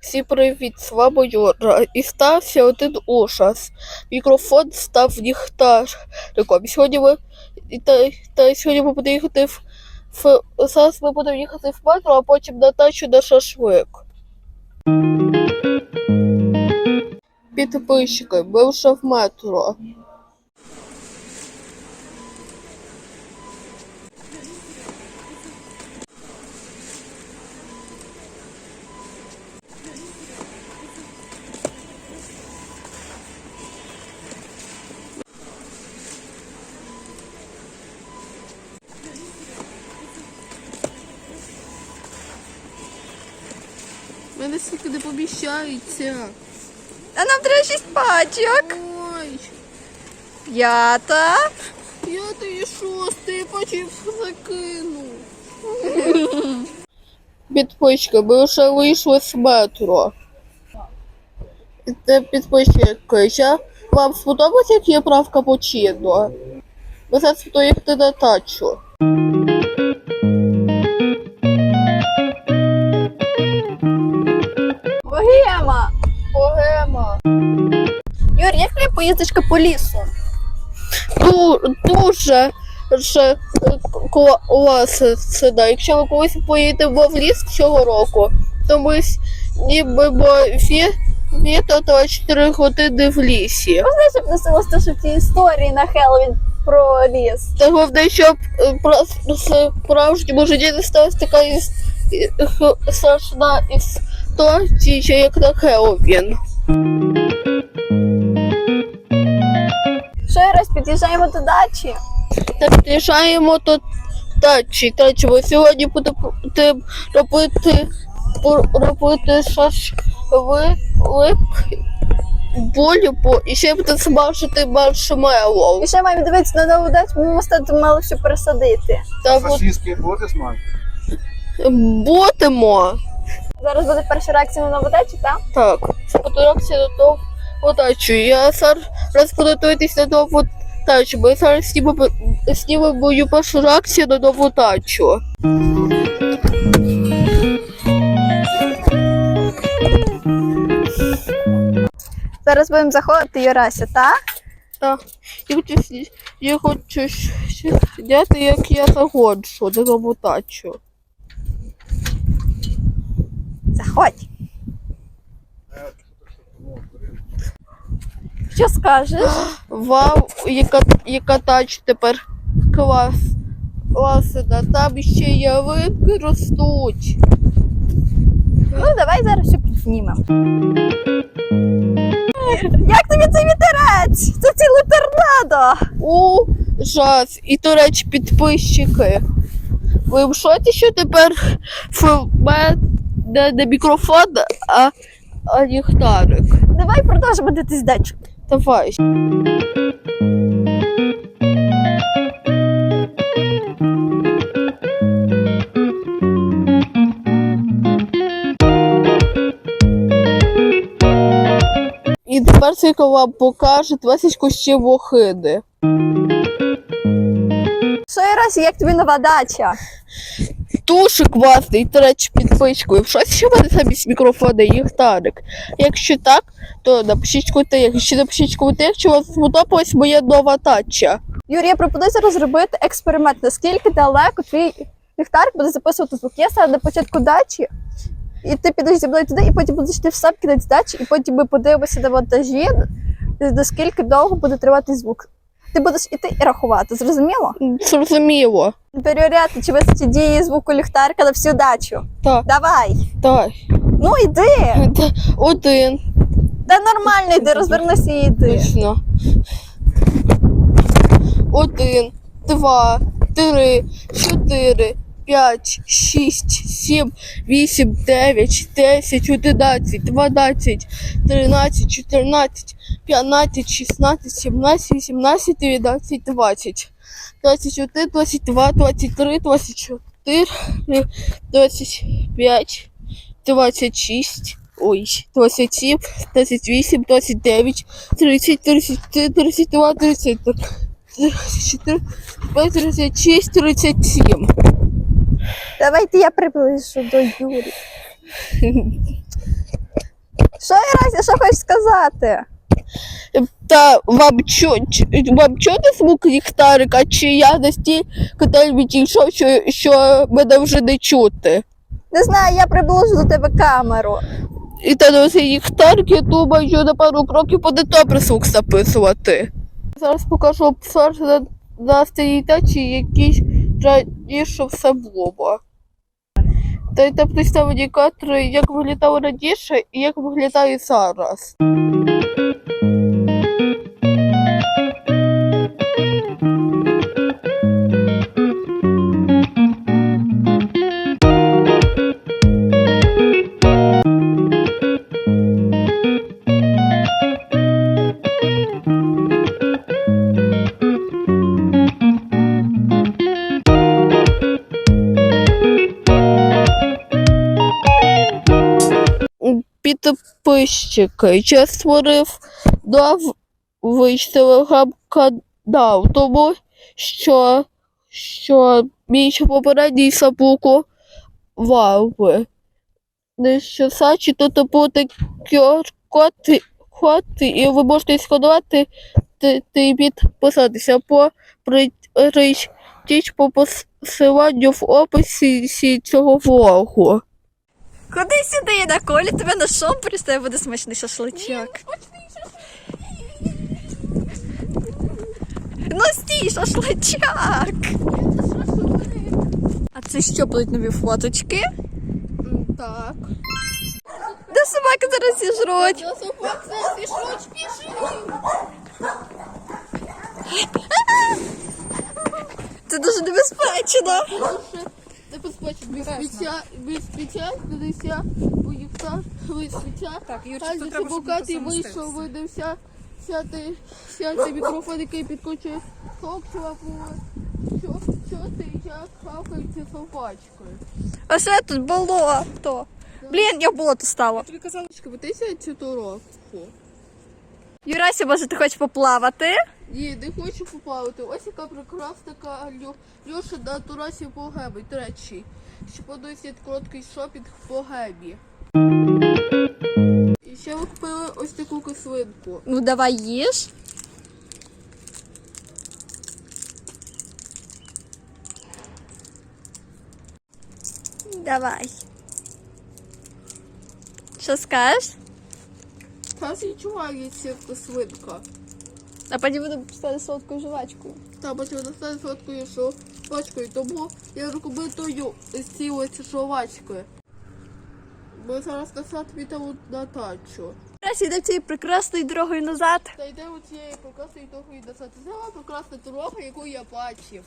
Всі привіт, вами Юра. І стався один ужас. Мікрофон став ліхтариком. Сьогодні ми та, та сьогодні ми будемо їхати в, в зараз ми будемо їхати в метро, а потім на тачу на шашлик. Підписчики, ми вже в метро. Мене стільки не поміщається. А нам треба шість пачок. Ой, П'ята. п'ятий і шостий почив закинув. Підписчики, ми вже вийшли з метро. Це підписчики, ще вам сподобається, як є прав капучино? Ми зараз будемо їхати на тачу. Поїздочка по лісу? Ду- дуже вже класно. Якщо ми колись поїдемо в ліс цього року, то ми ніби фі віто то 4 години в лісі. Знаєш, як носилось те, що в тій історії на Хеллоуін про ліс. Та головне, щоб е, справжньому житті не сталася така іс- і- страшна історія, як на Хеллоуін. Що раз під'їжджаємо до дачі? Та під'їжджаємо до тачі. Тачі, ми сьогодні будемо робити, робити шашлик, бульбу і ще буде смажити маршмеллоу. І ще маємо дивитися на нову дачу, бо ми мусимо мало що пересадити. Та от буде смак? будемо. Зараз буде перша реакція на нову дачу, так? Так, фотографія до того тачу. Я зараз буду дивитися на нову тачу. Ми зараз знімемо, мою першу реакцію на нову тачу. Зараз будемо заходити, Юрася, так? Так, я хочу, я хочу зняти, як я заходжу на нову тачу. Заходь. Що скажеш? Вау, яка, яка тач тепер клас. Класна, там ще ялинки ростуть. Ну, давай зараз все підзнімемо. Як тобі цей вітерець? Це ціле торнадо. Ужас. І, до речі, підписчики. Ви в шоці, що тепер в мене не мікрофон, а, а ліхтарик. Давай продовжимо дивитись дачу. Давай. І тепер тільки покаже 20 кущів охиди. Що раз, як тобі нова дача? Дуже класний, до речі, підписчикою. Щось ще мене замість мікрофона і ліхтарик. Якщо так, то напишіть коментарі. Якщо напишіть коментарі, якщо вам сподобалась моя нова тача. Юрій, я пропоную зараз зробити експеримент. Наскільки далеко твій ліхтарик буде записувати звук? Я сяду на початку дачі, і ти підеш зі мною туди, і потім будеш ти в сам кінець дачі, і потім ми подивимося на монтажі, наскільки довго буде тривати звук. Ти будеш іти і рахувати, зрозуміло? Зрозуміло. Перевіряти, чи вистачить дії звуку ліхтарка на всю дачу. Так, Давай. так. Ну йди. Один. Та нормально йди, розвернися і йди. Точно. Один, два, три, чотири, п'ять, шість, сім, вісім, дев'ять, десять, одинадцять, дванадцять, тринадцять, чотирнадцять, п'ятнадцять, шістнадцять, сімнадцять, вісімнадцять, дев'ятнадцять, двадцять. Двадцять один, двадцять два, двадцять три, двадцять чотири, двадцять п'ять, двадцять шість. Ой, 27, 28, 29, 30, 33, 32, 33, 34, 35, 36, 37. Давайте я приближу до Юрі. Що Ірася, що хочеш сказати? Та вам чо, ч- вам чути звук ліхтарика, чи я настільки відійшов, що, що мене вже не чути? Не знаю, я приближу до тебе камеру. І та на цей ліхтарик, я думаю, що на пару кроків буде добре звук записувати. Зараз покажу обзор на, на тачі, який раніше все було. Та й та представлені кадри, як виглядало раніше і як виглядає зараз. Підписчики. Я створив новий телеграм-канал, тому що, що мій попередній заблокували. Не що сачі тут буде QR-код, код, і ви можете сканувати та та підписатися по прийдіть по посиланню в описі цього влогу. Ходи сюди, на колі тебе на шомпері, з тебе буде смачний шашличок. Ну стій, шашличок! А це що будуть нові фоточки? Так. Де собаки зараз зіжруть? Це дуже небезпечно. Без сміття, без сміття, дивися, уїхав, без сміття. Так, Юрчик, тут треба, щоб ти вийшов, видався, сяти, сяти мікрофон, який підкочує сок, чуваку. Що, що ти, як хавкається собачкою? А ще тут болото. Блін, я в болото стала. Тобі казала, Чекай, ти сядь цю дорогу. Юрася, може, ти хочеш поплавати? Ні, не хочу поплавати. Ось яка прекрасна Льо- Льоша на турасі по гебі. Речі, ще подивився короткий шопінг по гебі. І ще ви купили ось таку кислинку. Ну, давай їж. Давай. Що скажеш? Зараз відчувається кислинка. А потім буду стати солодкою жувачкою. Та бачу, вона стане сладкою жовачкою, тому я рекомендую зцілити жовачкою. Бо зараз насад підемо на тачу. Зараз йде цією прекрасною дорогою назад. Та йдемо цією прекрасною дорогою назад. Це сама прекрасна дорога, яку я бачив.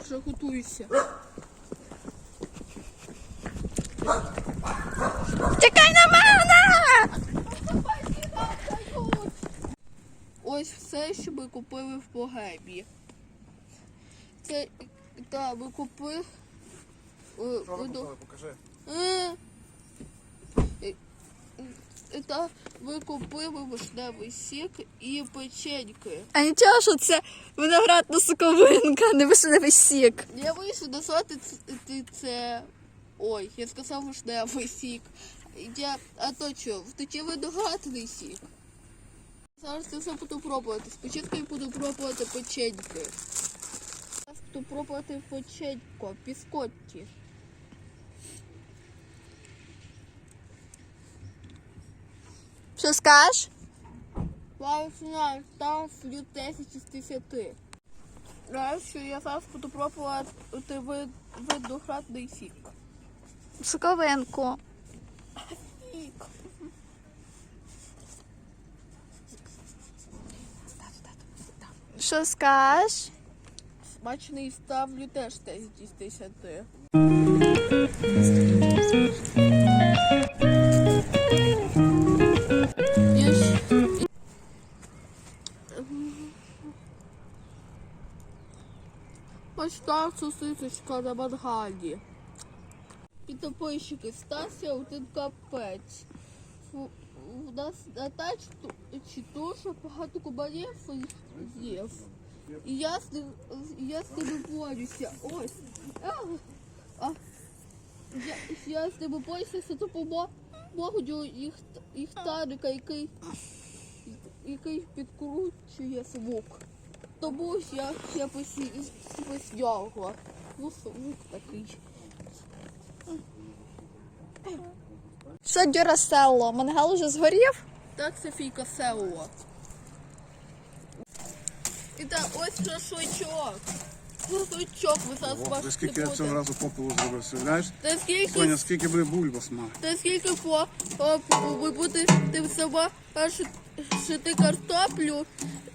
Вже готуюся. Чекай на мене! Все, що ми купили в Богемі. Це так, ми купили. е, Що ви ну, купили, покажи. е, е, Та ми купили вишневий сік і печеньки. А нічого, що це виноградна соковинка, не вишневий сік. Я вийшов назвати це. Ой, я сказав вишневий сік. Я, а то що, втече виноградний сік. Зараз я все буду пробувати. Спочатку я буду пробувати печеньки. Зараз буду пробувати печенько, біскотті. Що скажеш? Класно, ставлю 10 із 10. Раз, що я зараз буду пробувати ви- виноградний сік. Соковинку. Сік. Що скажеш? Смачний ставлю теж 10 із 10. Я ж- Ось так сосисочка на мангалі. Підопойщики Стася один капець. Фу- в нас на тачці що багато кубарів з'їв. І я з ним, я з ними борюся. Ось. А, я, я з ними борюся за допомогою їх, їх тарика, який, який підкручує звук. Тому я, я посягла. Ну, звук такий. Що Дюраселло? Мангал уже згорів? Так, Софійка село. І так, ось шашличок. Шашличок ви зараз О, бачите. ти скільки я буде. цього разу попелу зробив, уявляєш? Та скільки, Соня, скільки буде бульба смак? та скільки по, по, ви будете сама шити картоплю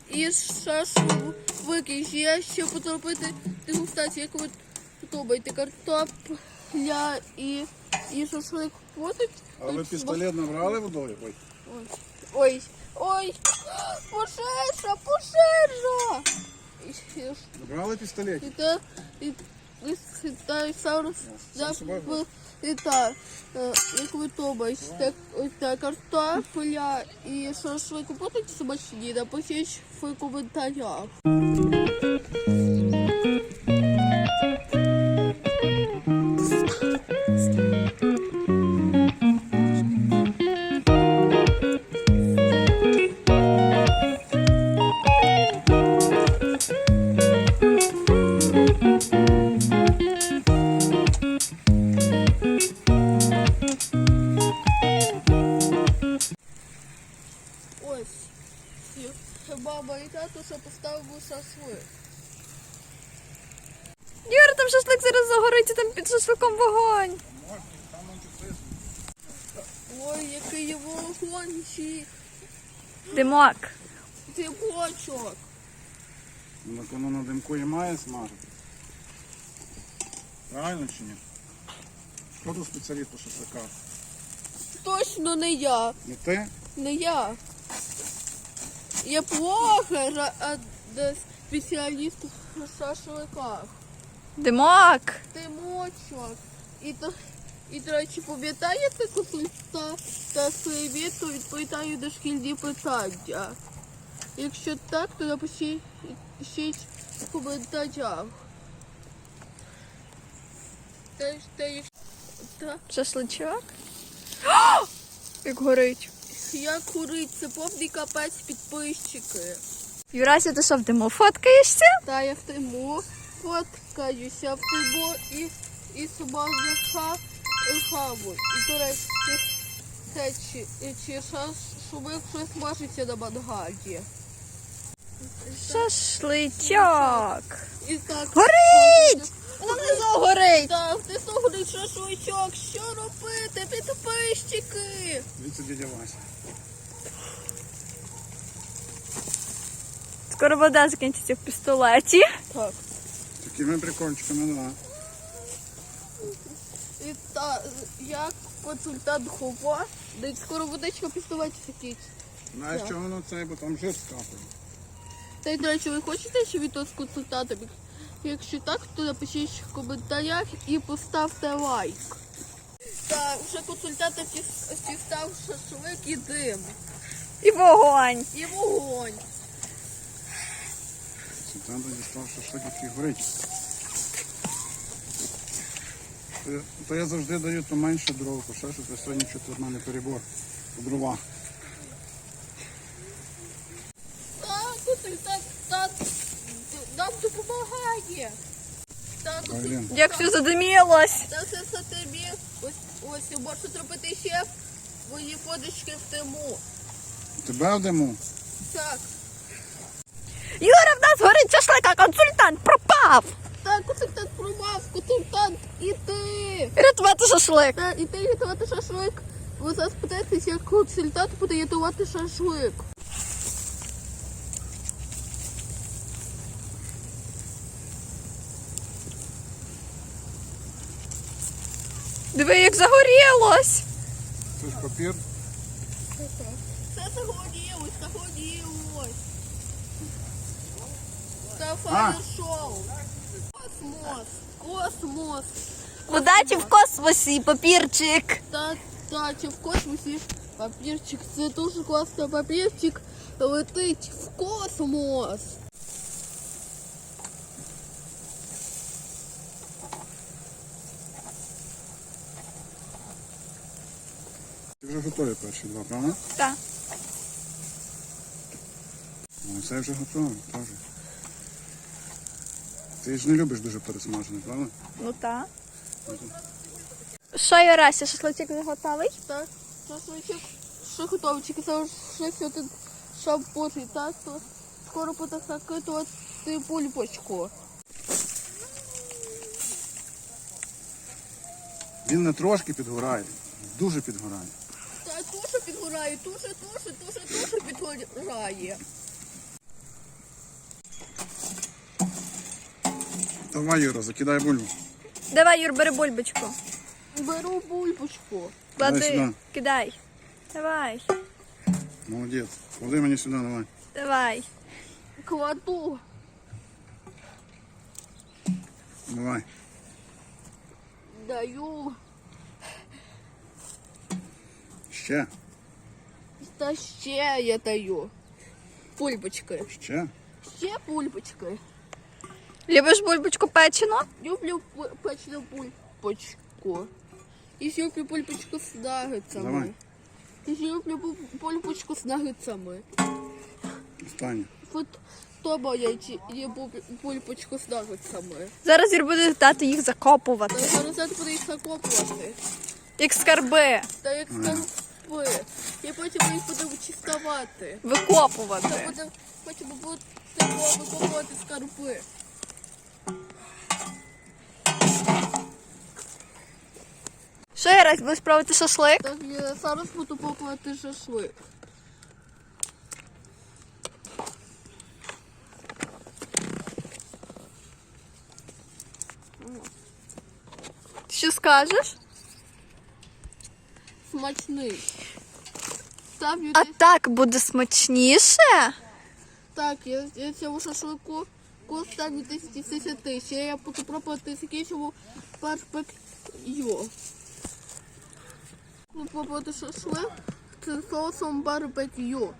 і шашлики. Я ще буду робити дегустацію, як ви думаєте, картопля і, і шашлик будуть? А ви пістолет набрали водою? Ой, Ой, ой! І- і- набрали пістолет? І та, і, і, та, і сам, сам і та, е, як ви думаєте, ось та картопля і шашлик будуть смачні, напишіть в коментарях. Ой, який є вогончик, Димок. ти бочок. Ну, так воно на димку і має смажити. Правильно чи ні? Хто тут спеціаліст по шашликах? Точно не я. Не ти? Не я. Я не спеціаліст у шашликах. Димок. Ти мочок. І, то, і до речі, пам'ятаєте консульта та совєту відповідаю на шкільні питання? Якщо так, то напишіть в коментарях. Та, та, як- та, Шашличок. Як горить. як курить, це повний капець підписчики. Юрася, ти що в диму фоткаєшся? Та я в тиму фоткаюся в тиму і, і смазаха хаву. І до речі, це чи, чи щось смажиться на мангалі. Шашличок. І так. Горить! Воно внизу горить. Так, ти слухай шашличок, що робити, підписчики? Дивіться, дядя Вася. Скоро вода закінчиться в пістолеті. Так. Такими прикольчиками, да. Та, як консультант хова, де скоро водичка пістувати закінчиться. Знаєш, чого воно це, бо там жир скапає. Та й, до речі, ви хочете ще відео з консультантом? Якщо так, то напишіть в коментарях і поставте лайк. Та вже консультант став шашлик і дим, І вогонь. і вогонь. Там дістав шашлик, який горить. То, то я завжди даю то менше дров, то ще щось, а сьогодні щось в мене перебор у та, нам допомагає. Як все задимілось. Та все все тобі. Ось, ось, можу зробити ще мої подички в тиму. Тебе в диму? Так, Юра, в нас горить шашлик, а консультант пропав. Консультант промав, консультант, і ти. Рятувати шашлик. Та, і ти рятувати шашлик. Ви зараз питаєтесь, як консультант буде рятувати шашлик. Диви, як загорілось. Це ж папір. Це загорілось, загорілось. Це фаєр-шоу. Космос, космос. Удачі в космосі, папірчик. Та, та, чи в космосі Папірчик, це дуже класно. Папірчик летить в космос. Ти вже готові перші два, правда? Так. Ну, це вже готове, теж. Ти ж не любиш дуже пересмажене, правда? Ну так. Що, Юрася, шашличок вже готовий? Так, шашличок, що готовчик, це вже сюди шампур, так, то скоро буде закидувати бульбочку. Він не трошки підгорає, дуже підгорає. Та дуже підгорає, дуже, дуже, дуже, дуже підгорає. Давай, Юра, закидай бульбу. Давай, Юр, бери бульбочку. Беру бульбочку. Давай Клади, сюди. кидай. Давай, Молодець. Клади мені сюди, давай. давай. Кладу. Давай. Даю. Ще, Та ще я даю. Бульбочки. ще. Ще бульбочки. Любиш бульбочку печену? Люблю печену бульбочку. І ще люблю бульбочку з нагицями. Давай. І ще люблю бульбочку з нагицями. Останнє. От то моя є- бульбочку з нагицями. Зараз Юр буде дати їх Та закопувати. зараз я буду їх закопувати. Як скарби. Та як скарби. І потім їх будемо чистувати. Викопувати. будемо, потім будемо викопувати скарби. Що, Юрась, будеш пробувати шашлик? Так я зараз буду пробувати шашлик. Що скажеш? Смачний. Ставлю А десь так буде смачніше? так, я, я цьому шашлику ку ставлю 10 із 10. Ще я буду пробувати закінчимо барбекю. Буду пробувати шашлик з соусом барбекю.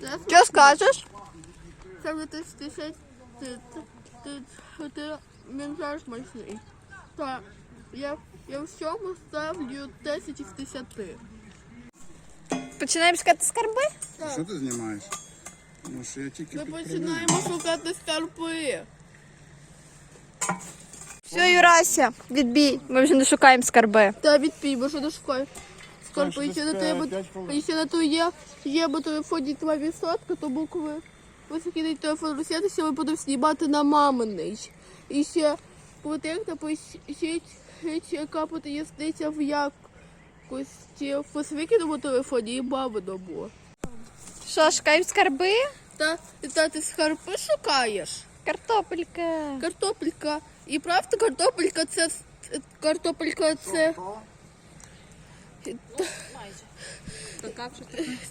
Це Що скажеш? Саме ти стишать, ти, ти, ти, ти він теж смачний. Так, я, я всьому ставлю 10 із 10. Починаємо шукати скарби? Що ти знімаєш? Ну, що я тільки Ми починаємо шукати скарби. Все, Юрася, відбій. Ми вже не шукаємо скарби. Та відпій, бо що не шукай. Скарби, ще на хвилин. і ще на то є, є по телефоні 2%, то букви. Ви закинуть телефон розсятися, ми будемо знімати на маминий. І ще поїздить, яка буде їздиться в якості в свикиному телефоні і маминому. Що, шукаємо скарби? Та, та ти скарби шукаєш? Картопелька. Картопелька. І правда, картопелька це картопелька це.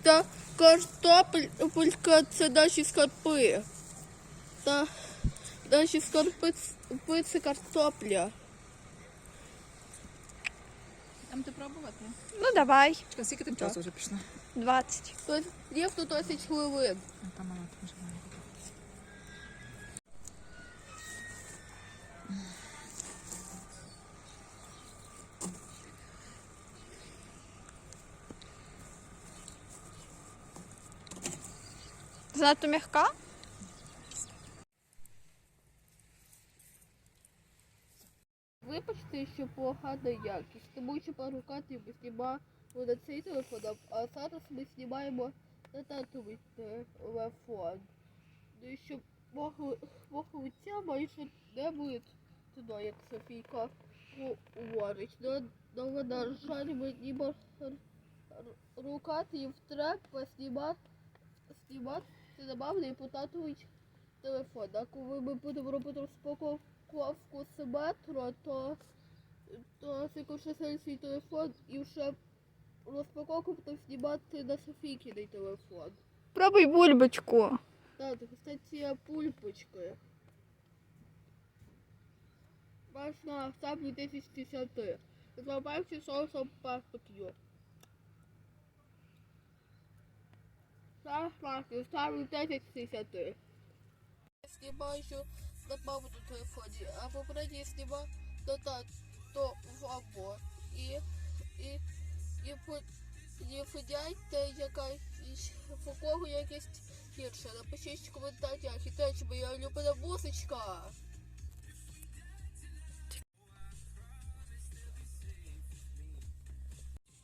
Та картопелька це наші скарби. Та наші скарби це- картопля. Там ти пробувати? Ну давай. Чекай, скільки тим часу вже пішло? 20. Тобто є тут 10 хвилин. Ну, Там вже має бути. Занадто м'яка? Вибачте, що погана якість, тому що пару кадрів ми знімали на цей телефон, а зараз ми знімаємо на татовий телефон. Ну і щоб лиця майже не видно, як Софійка говорить. Ну, ну на жаль, р- р- рукати треба знімати, знімати на мамний потатовий телефон. А коли ми будемо робити розпаковку з метро, то, то закінчиться свій телефон і вже розпаковку будемо знімати на Софійкиний телефон. Пробуй бульбочку. Так, кстати, пульпочки. Можна ставлю 10 з 10. Забавці соусом пасту п'ю. Согласен, ставлю 10 з 10. Знімаю на маму на телефоні, а попередньо знімав то так, то в або. І, і, і, по, подяйте якась, в кого якесь гірше. Напишіть в коментарях, і теж моя улюблена музичка.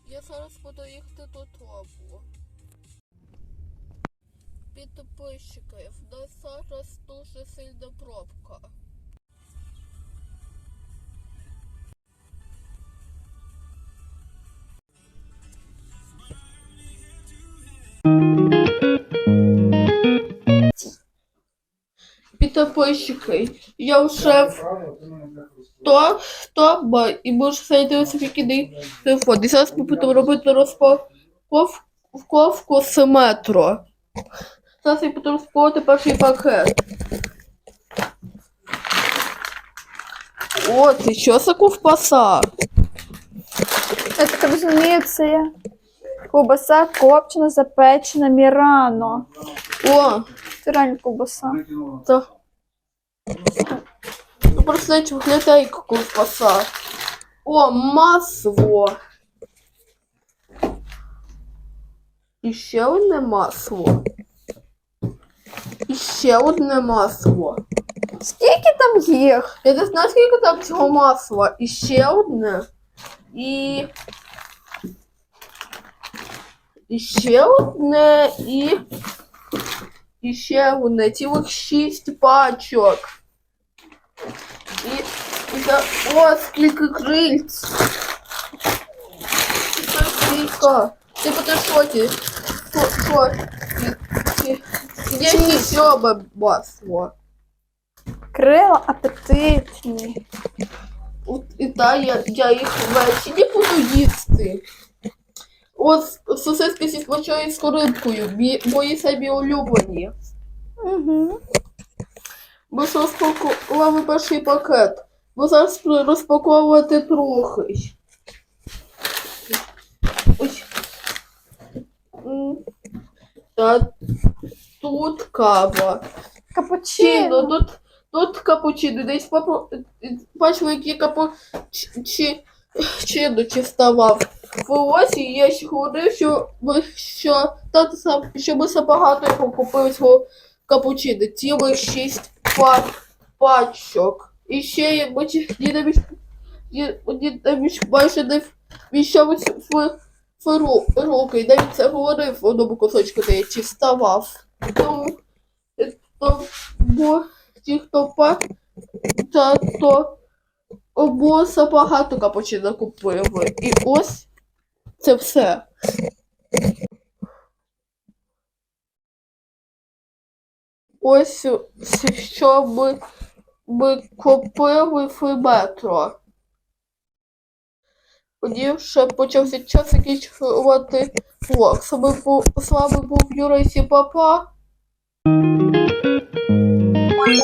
Я зараз буду їхати додому. Підписчики, в нас зараз дуже сильна пробка. Підписчики, я вже в то, то, і у свій кіний телефон. І зараз ми будемо робити розпаковку з метро. Зараз я буду розпаковувати перший пакет. О, це що за ковбаса? Я так це є ковбаса копчена, запечена, мірано. О, Це реально ковбаса. це... Ну, просто навіть виглядає як ковбаса. О, масло. І ще одне масло. І ще одне масло. Скільки там їх? Я не знаю, скільки там цього масла. І ще одне. І. І ще одне, і. І ще одне. Цілих шість пачок. За... О, скільки крильць. Це скільки. Ти по шокі. Що? Що? І- Є ще масло. Крила апетитні. От, і та я, я їх ввечері буду їсти. От сосиски зі смачою з коринкою, мі- мої самі улюблені. Угу. Ми ж розпакували перший пакет. Бо зараз розпаковувати трохи. Ось. Та тут кава. Капучино. Чино, тут, тут капучино. Десь попро... бачила, які капучино ставав. В ось і я ще говорив, що ми що тато сам, що ми забагато купили цього капучино. Цілих шість па... пачок. І ще є ми дідові дідові майже не вміщались в, в, ру- руки. І навіть це говорив в одному кусочку, де я діставав. Тому то бо ті, хто па та то бо забагато капучино купили. І ось це все. Ось що ми, ми купили фібетро. Тоді ще почався час закінчувати влог. З вами був, з вами був Юрій Сіпапа. Ой.